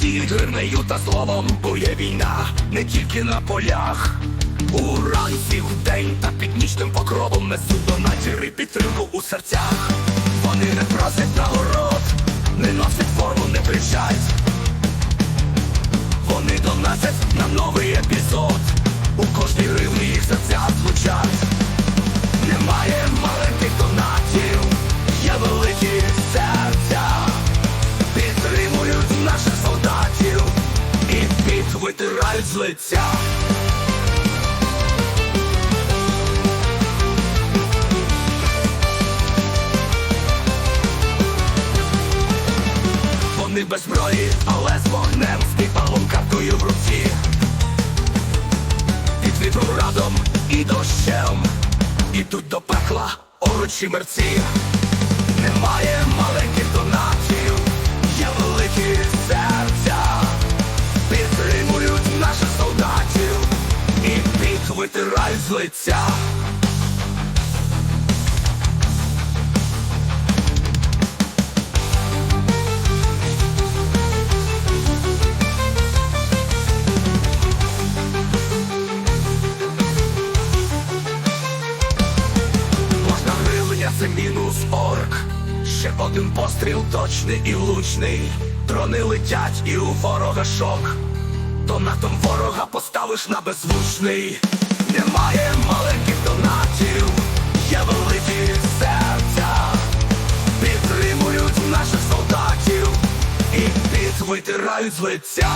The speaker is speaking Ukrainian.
гривнею та словом бує війна не тільки на полях. Уранці в день та під нічним покровом несуть донатіри підтримку у серцях. Вони не просять нагород, не носять форму, не кричать. Вони донатять на новий епізод. У кожній гривні їх серця звучать. Витирають з лиця. Вони без зброї, але з вогнем, з підпалом карткою в руці. Під вітром радом і дощем ідуть до пекла оручі мерці. Немає маленьких донатів, є великі під витирають з лиця. Кожна гривня це мінус орк. Ще один постріл точний і влучний. Дрони летять і у ворога шок. Донатом ворога поставиш на беззвучний. Немає маленьких донатів, є великі серця. Підтримують наших солдатів і під витирають з лиця.